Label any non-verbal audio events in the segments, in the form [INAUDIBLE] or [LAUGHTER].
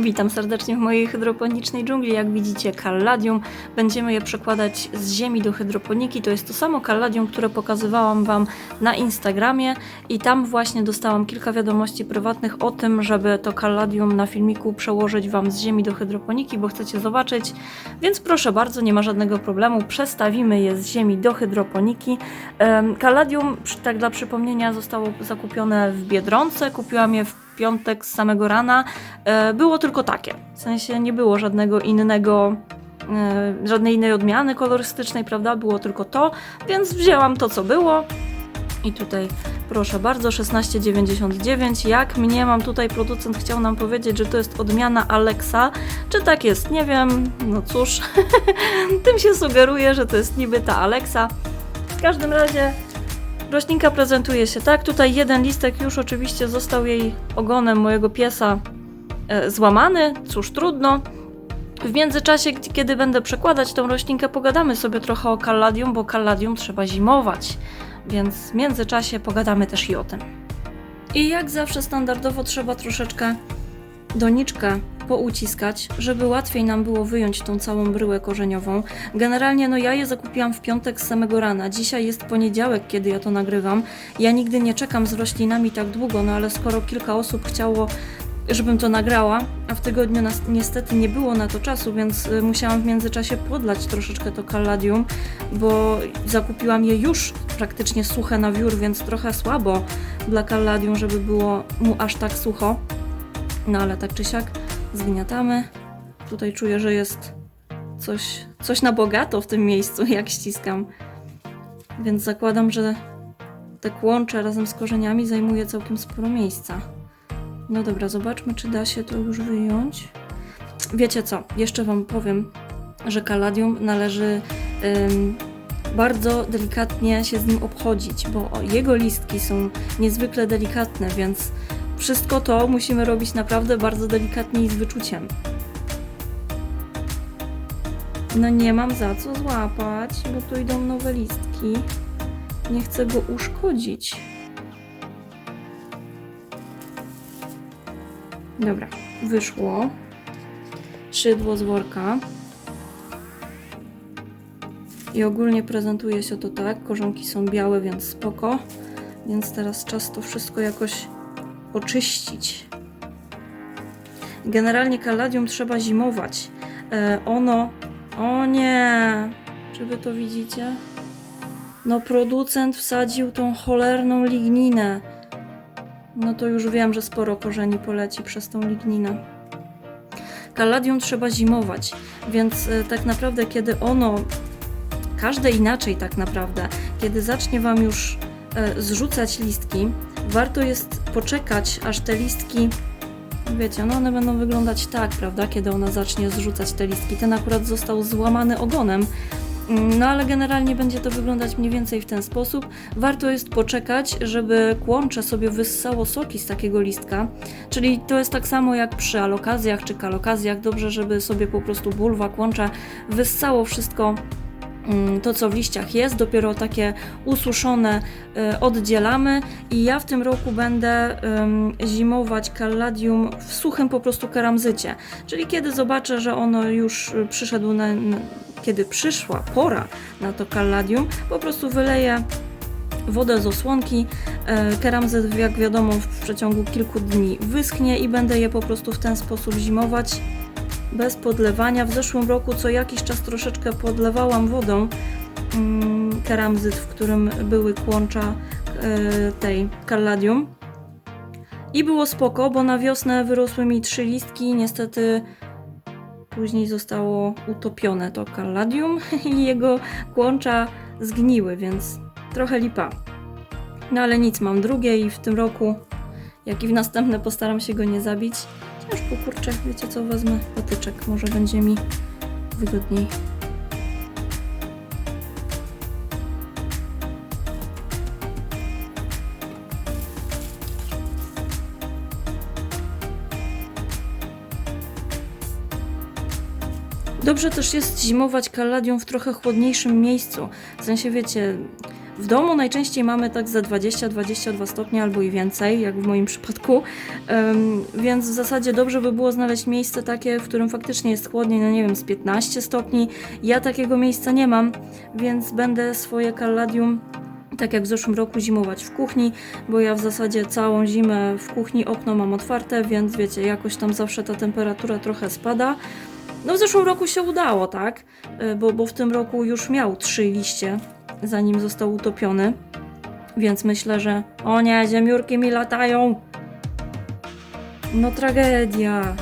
Witam serdecznie w mojej hydroponicznej dżungli. Jak widzicie, kalladium. Będziemy je przekładać z ziemi do hydroponiki. To jest to samo kalladium, które pokazywałam Wam na Instagramie i tam właśnie dostałam kilka wiadomości prywatnych o tym, żeby to kalladium na filmiku przełożyć Wam z ziemi do hydroponiki, bo chcecie zobaczyć. Więc proszę bardzo, nie ma żadnego problemu. Przestawimy je z ziemi do hydroponiki. Kalladium, tak dla przypomnienia, zostało zakupione w Biedronce. Kupiłam je w piątek z samego rana. E, Było tylko takie. W sensie nie było żadnego innego, e, żadnej innej odmiany kolorystycznej, prawda? Było tylko to, więc wzięłam to, co było. I tutaj proszę bardzo, 16,99. Jak mnie mam tutaj producent chciał nam powiedzieć, że to jest odmiana Alexa. Czy tak jest? Nie wiem. No cóż, [LAUGHS] tym się sugeruje, że to jest niby ta Alexa. W każdym razie roślinka prezentuje się tak. Tutaj jeden listek już oczywiście został jej ogonem mojego piesa e, złamany. Cóż, trudno. W międzyczasie, kiedy będę przekładać tą roślinkę, pogadamy sobie trochę o kalladium, bo kalladium trzeba zimować. Więc w międzyczasie pogadamy też i o tym. I jak zawsze standardowo trzeba troszeczkę doniczkę pouciskać, żeby łatwiej nam było wyjąć tą całą bryłę korzeniową. Generalnie no ja je zakupiłam w piątek z samego rana. Dzisiaj jest poniedziałek, kiedy ja to nagrywam. Ja nigdy nie czekam z roślinami tak długo, no ale skoro kilka osób chciało żebym to nagrała, a w tygodniu niestety nie było na to czasu, więc y, musiałam w międzyczasie podlać troszeczkę to kalladium, bo zakupiłam je już praktycznie suche na wiór, więc trochę słabo dla kalladium, żeby było mu aż tak sucho. No ale tak czy siak zgniatamy. Tutaj czuję, że jest coś, coś na bogato w tym miejscu, [LAUGHS] jak ściskam. Więc zakładam, że te kłącze razem z korzeniami zajmuje całkiem sporo miejsca. No dobra, zobaczmy, czy da się to już wyjąć. Wiecie co, jeszcze Wam powiem, że kaladium należy ym, bardzo delikatnie się z nim obchodzić, bo jego listki są niezwykle delikatne, więc wszystko to musimy robić naprawdę bardzo delikatnie i z wyczuciem. No nie mam za co złapać, bo tu idą nowe listki. Nie chcę go uszkodzić. Dobra, wyszło. Szydło z worka. I ogólnie prezentuje się to tak. Korzonki są białe, więc spoko. Więc teraz czas to wszystko jakoś oczyścić. Generalnie kaladium trzeba zimować. E, ono. O nie! Czy wy to widzicie? No, producent wsadził tą cholerną ligninę. No to już wiem, że sporo korzeni poleci przez tą ligninę. Kaladium trzeba zimować, więc e, tak naprawdę kiedy ono, każde inaczej tak naprawdę, kiedy zacznie Wam już e, zrzucać listki, warto jest poczekać, aż te listki, wiecie, no one będą wyglądać tak, prawda, kiedy ona zacznie zrzucać te listki. Ten akurat został złamany ogonem, Mm, no ale generalnie będzie to wyglądać mniej więcej w ten sposób. Warto jest poczekać, żeby kłącze sobie wyssało soki z takiego listka. Czyli to jest tak samo jak przy alokazjach czy kalokazjach. Dobrze, żeby sobie po prostu bulwa, kłącze wyssało wszystko to, co w liściach jest, dopiero takie ususzone y, oddzielamy i ja w tym roku będę zimować kalladium w suchym po prostu keramzycie. Czyli kiedy zobaczę, że ono już y, przyszedł na, kiedy przyszła pora na to kalladium, po prostu wyleję wodę z osłonki. E, Keramzyt, jak wiadomo, w przeciągu kilku dni wyschnie i będę je po prostu w ten sposób zimować bez podlewania. W zeszłym roku co jakiś czas troszeczkę podlewałam wodą mm, keramzyt, w którym były kłącza e, tej kalladium. I było spoko, bo na wiosnę wyrosły mi trzy listki. Niestety później zostało utopione to kalladium [LAUGHS] i jego kłącza zgniły, więc trochę lipa. No ale nic, mam drugie i w tym roku, jak i w następne postaram się go nie zabić. Ciężko, kurczę, wiecie co, wezmę patyczek, może będzie mi wygodniej. Dobrze też jest zimować kalladium w trochę chłodniejszym miejscu. W sensie, wiecie, W domu najczęściej mamy tak za 20-22 stopnie albo i więcej, jak w moim przypadku, Em, więc w zasadzie dobrze by było znaleźć miejsce takie, w którym faktycznie jest chłodniej, no nie wiem, z 15 stopni. Ja takiego miejsca nie mam, więc będę swoje kalladium tak jak w zeszłym roku zimować w kuchni, bo ja w zasadzie całą zimę w kuchni okno mam otwarte, więc wiecie, jakoś tam zawsze ta temperatura trochę spada. No w zeszłym roku się udało, tak? Y, Bo, bo w tym roku już miał trzy liście, zanim został utopiony. Więc myślę, że o nie, ziemiurki mi latają. No tragedia.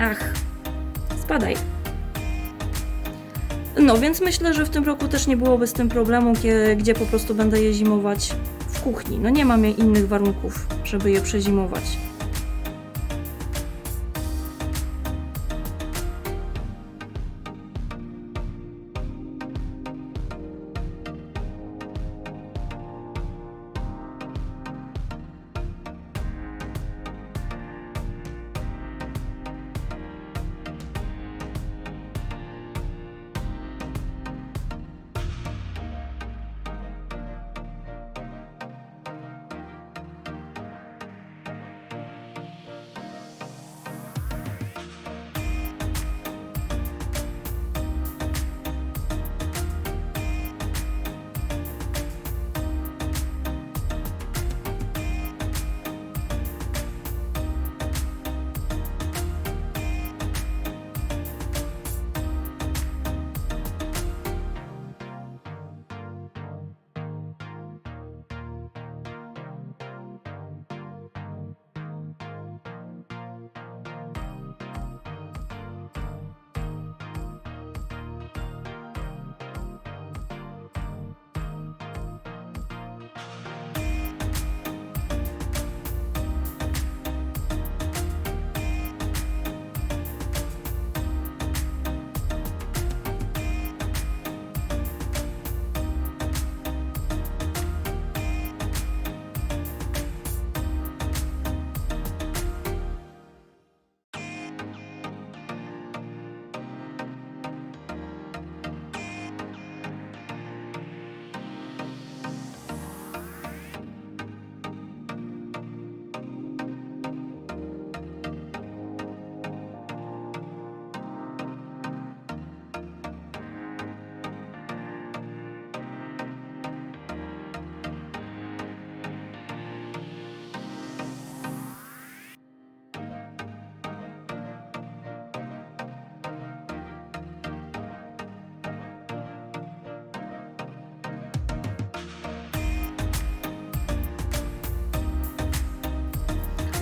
Ach, spadaj. No więc myślę, że w tym roku też nie byłoby z tym problemu, kie- gdzie po prostu będę je zimować w kuchni. No nie mam innych warunków, żeby je przezimować.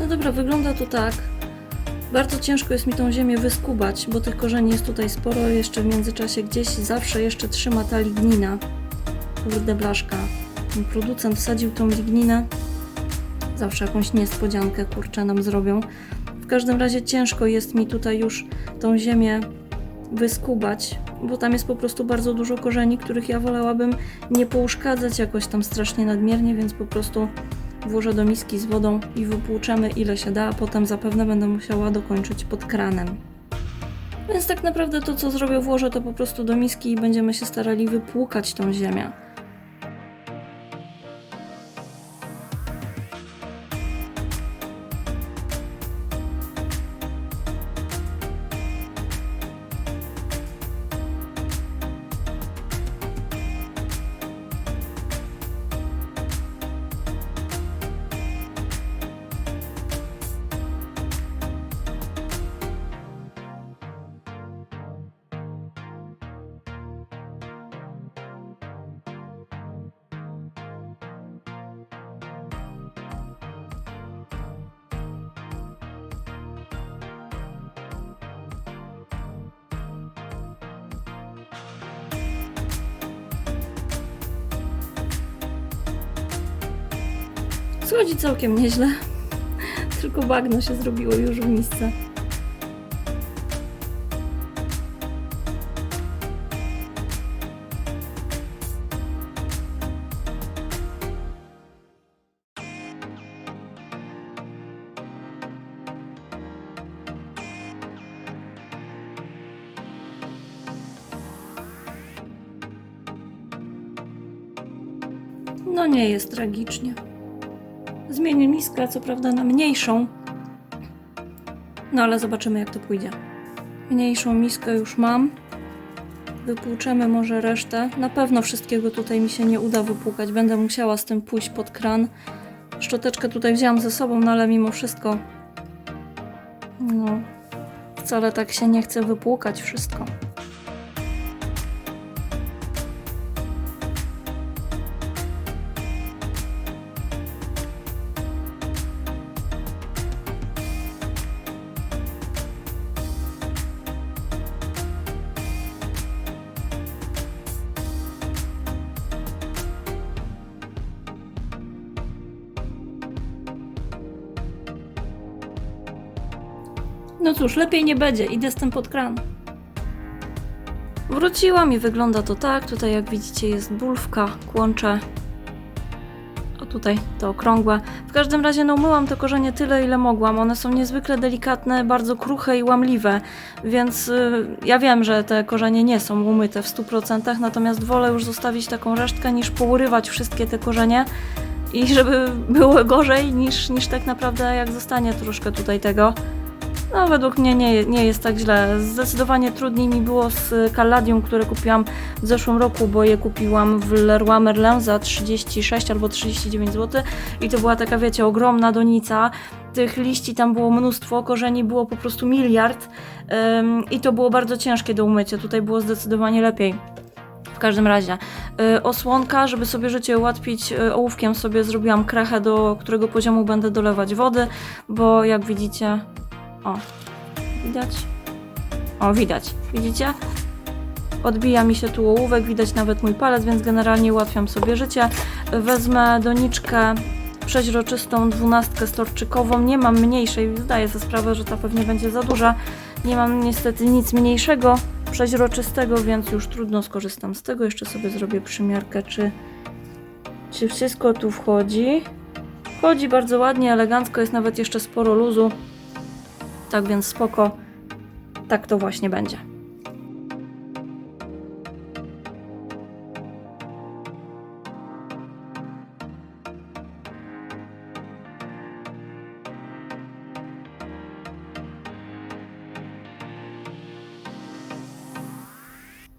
Dobra, wygląda to tak. Bardzo ciężko jest mi tą ziemię wyskubać, bo tych korzeni jest tutaj sporo. Jeszcze w międzyczasie gdzieś zawsze jeszcze trzyma ta lignina. Kurde blaszka. Ten producent wsadził tą ligninę. Zawsze jakąś niespodziankę, kurczę, nam zrobią. W każdym razie ciężko jest mi tutaj już tą ziemię wyskubać, bo tam jest po prostu bardzo dużo korzeni, których ja wolałabym nie pouszkadzać jakoś tam strasznie nadmiernie, więc po prostu włożę do miski z wodą i wypłuczemy ile się da, a potem zapewne będę musiała dokończyć pod kranem. Więc tak naprawdę to, co zrobię, włożę to po prostu do miski i będziemy się starali wypłukać tą ziemię. Schodzi całkiem nieźle, tylko bagno się zrobiło już w misce. No nie jest tragicznie. Zmienię miskę, co prawda na mniejszą. No ale zobaczymy jak to pójdzie. Mniejszą miskę już mam. Wypłuczemy może resztę. Na pewno wszystkiego tutaj mi się nie uda wypłukać. Będę musiała z tym pójść pod kran. Szczoteczkę tutaj wzięłam ze sobą, no ale mimo wszystko. No. Wcale tak się nie chce wypłukać wszystko. No cóż, lepiej nie będzie, idę z tym pod kran. Wróciłam i wygląda to tak. Tutaj, jak widzicie, jest bulwka, kłącze. O tutaj, to okrągłe. W każdym razie, no, umyłam te korzenie tyle, ile mogłam. One są niezwykle delikatne, bardzo kruche i łamliwe, więc y, ja wiem, że te korzenie nie są umyte w 100%, natomiast wolę już zostawić taką resztkę, niż pourywać wszystkie te korzenie i żeby [LAUGHS] było gorzej, niż, niż tak naprawdę jak zostanie troszkę tutaj tego. No, według mnie nie, nie jest tak źle. Zdecydowanie trudniej mi było z Calladium, które kupiłam w zeszłym roku, bo je kupiłam w Leroy Merlin za 36 albo 39 zł i to była taka, wiecie, ogromna donica. Tych liści tam było mnóstwo, korzeni było po prostu miliard ym, i to było bardzo ciężkie do umycia. Tutaj było zdecydowanie lepiej. W każdym razie, y, osłonka, żeby sobie życie ułatwić, y, ołówkiem sobie zrobiłam krechę, do którego poziomu będę dolewać wody, bo jak widzicie, o, widać? O, widać, widzicie? Odbija mi się tu ołówek, widać nawet mój palec, więc generalnie ułatwiam sobie życie. Wezmę doniczkę przeźroczystą, dwunastkę storczykową. Nie mam mniejszej, zdaję sobie sprawę, że ta pewnie będzie za duża. Nie mam niestety nic mniejszego, przeźroczystego, więc już trudno skorzystam z tego. Jeszcze sobie zrobię przymiarkę, czy, czy wszystko tu wchodzi. Wchodzi bardzo ładnie, elegancko, jest nawet jeszcze sporo luzu. Tak więc spoko. Tak to właśnie będzie.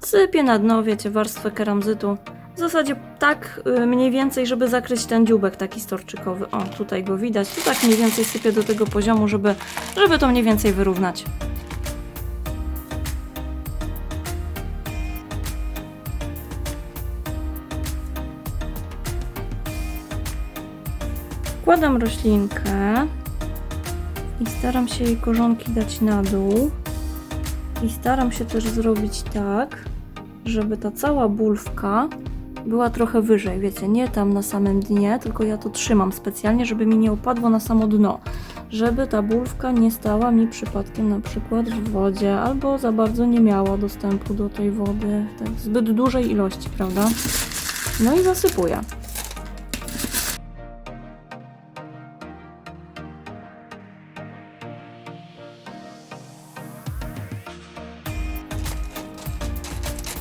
Sypię na dno, wiecie, warstwę keramzytu. W zasadzie tak y, mniej więcej, żeby zakryć ten dziubek taki storczykowy. O, tutaj go widać. Tu tak mniej więcej sypię do tego poziomu, żeby, żeby to mniej więcej wyrównać. Wkładam roślinkę i staram się jej korzonki dać na dół. I staram się też zrobić tak, żeby ta cała bulwka była trochę wyżej, wiecie, nie tam na samym dnie, tylko ja to trzymam specjalnie, żeby mi nie upadło na samo dno. Żeby ta bulwka nie stała mi przypadkiem na przykład w wodzie, albo za bardzo nie miała dostępu do tej wody tak zbyt dużej ilości, prawda? No i zasypuję.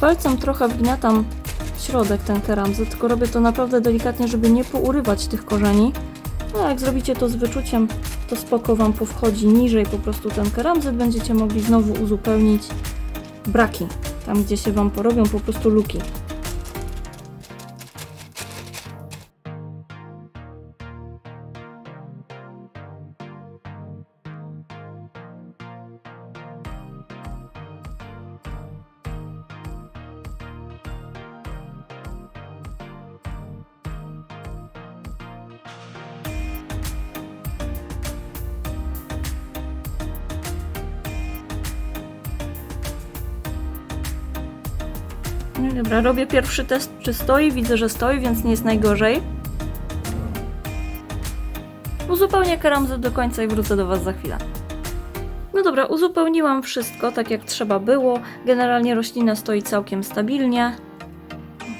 Palcem trochę wgniatam środek ten keramzyt, tylko robię to naprawdę delikatnie, żeby nie pourywać tych korzeni. No jak zrobicie to z wyczuciem, to spoko Wam powchodzi niżej po prostu ten keramzyt, będziecie mogli znowu uzupełnić braki, tam gdzie się Wam porobią po prostu luki. Dobra, robię pierwszy test, czy stoi. Widzę, że stoi, więc nie jest najgorzej. Uzupełnię keramzyt do końca i wrócę do Was za chwilę. No dobra, uzupełniłam wszystko tak jak trzeba było. Generalnie roślina stoi całkiem stabilnie.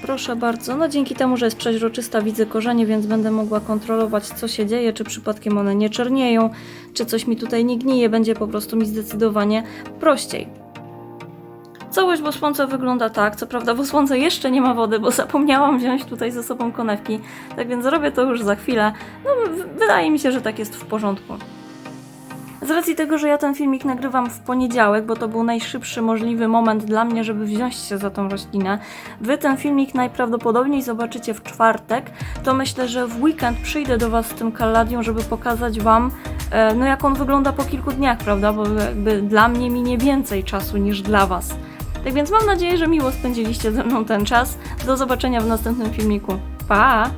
Proszę bardzo. No dzięki temu, że jest przeźroczysta, widzę korzenie, więc będę mogła kontrolować, co się dzieje, czy przypadkiem one nie czernieją, czy coś mi tutaj nie gnije, będzie po prostu mi zdecydowanie prościej. Całość w osłonce wygląda tak, co prawda w osłonce jeszcze nie ma wody, bo zapomniałam wziąć tutaj ze sobą konewki, tak więc zrobię to już za chwilę. No, wydaje mi się, że tak jest w porządku. Z racji tego, że ja ten filmik nagrywam w poniedziałek, bo to był najszybszy możliwy moment dla mnie, żeby wziąć się za tą roślinę, wy ten filmik najprawdopodobniej zobaczycie w czwartek, to myślę, że w weekend przyjdę do Was z tym kalladium, żeby pokazać Wam, e, no jak on wygląda po kilku dniach, prawda, bo jakby dla mnie minie więcej czasu niż dla Was. Tak więc mam nadzieję, że miło spędziliście ze mną ten czas. Do zobaczenia w następnym filmiku. Pa!